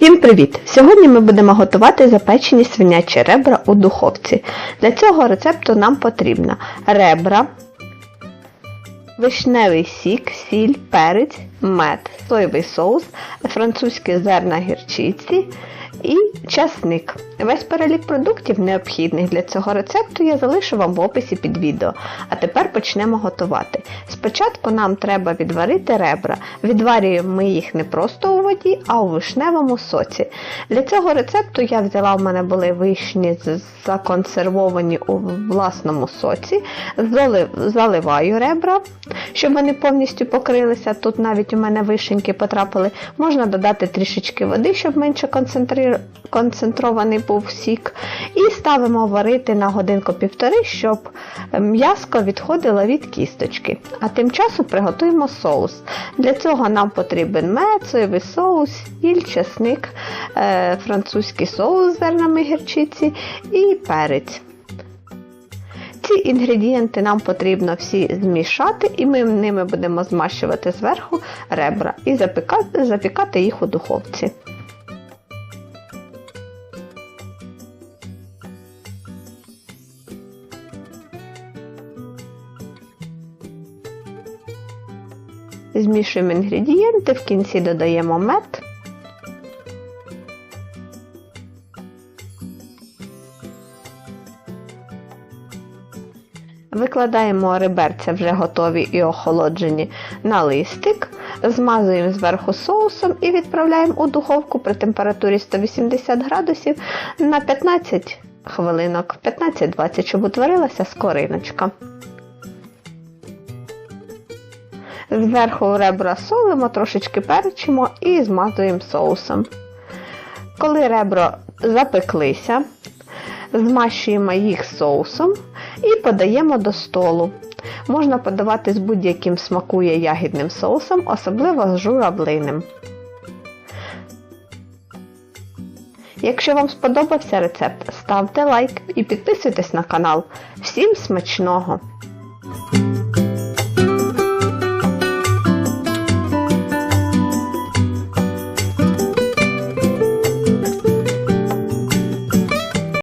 Всім привіт! Сьогодні ми будемо готувати запечені свинячі ребра у духовці. Для цього рецепту нам потрібно ребра, вишневий сік, сіль, перець, мед, соєвий соус, французькі зерна гірчиці і часник. Весь перелік продуктів, необхідних для цього рецепту, я залишу вам в описі під відео. А тепер почнемо готувати. Спочатку нам треба відварити ребра. Відварюємо ми їх не просто у воді, а у вишневому соці. Для цього рецепту я взяла, в мене були вишні законсервовані у власному соці. Заливаю ребра, щоб вони повністю покрилися. Тут навіть у мене вишеньки потрапили. Можна додати трішечки води, щоб менше концентри- концентрований був сік. І ставимо варити на годинку-півтори, щоб м'яско відходило від кісточки. А тим часом приготуємо соус. Для цього нам потрібен мед, соєвий соус, сіль, чесник, е, французький соус з зернами гірчиці і перець. Ці інгредієнти нам потрібно всі змішати, і ми ними будемо змащувати зверху ребра і запікати їх у духовці. Змішуємо інгредієнти, в кінці додаємо мед. Викладаємо реберця вже готові і охолоджені на листик, змазуємо зверху соусом і відправляємо у духовку при температурі 180 градусів на 15 хвилинок, 15-20, щоб утворилася скориночка. Зверху ребра солимо, трошечки перчимо і змазуємо соусом. Коли ребра запеклися, змащуємо їх соусом і подаємо до столу. Можна подавати з будь-яким смакує ягідним соусом, особливо з журавлиним. Якщо вам сподобався рецепт, ставте лайк і підписуйтесь на канал. Всім смачного!